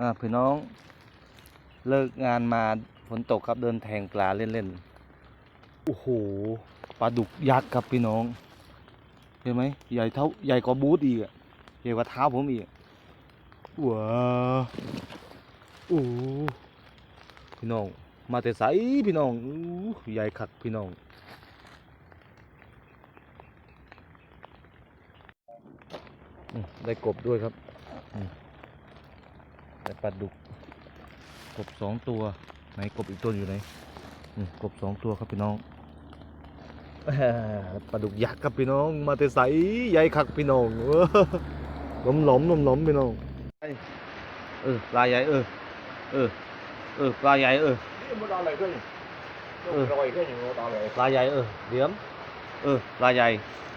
อ่าพี่น้องเลิกงานมาฝนตกครับเดินแทงปลาเล่นๆ โอ้โหปลาดุกยักษ์ครับพี่น้อง เห็นไหมใหญ่เท่าใหญ่กว่าบูธอีกอะใหญ่กว่าเท้าผมอีกว้าโอ้พี่น้อง มาแต่ใสพี่น้องอใหญ่คักพี่น้องได้กบด้วยครับ อืมได้ปลาดุก กบสองตัว ไหนกบอีกตัวอยู่ไหนกบสองตัวครับพี่น้องปลาดุกยักษ์ครับพี่น้อง มาแต่ใสใหญ่คักพี่น้องหลอมหลอมหลอมหลอมพี่น้องเออปลาใหญ่เออเออเออปลาใหญ่เออนี่มันอะไรขึ้นเออลอยขึ้นอย่างนี้ตาเลยปลาใหญ่เออเหลี่ยมเออปลาใหญ่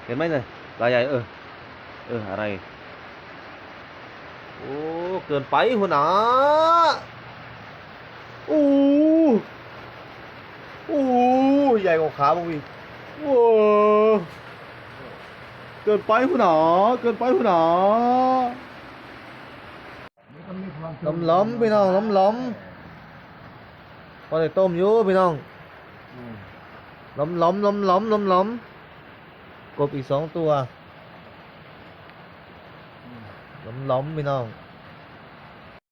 เห็นไหมเนี่ยปลาใหญ่เออเอออะไร โอ้ เกินไปหัวหนาอู้อู้ใหญ่กว่าขาบุวีโว้เกินไปหัวหนาเกินไปหัวหนาล้มล้มๆพี่น้องล้มล้มๆพอได้ต้มอยู่พี่น้องล้มล้มล้มล้มล้มล้มกบอีกสองตัว ล้มล้มพี่น้อง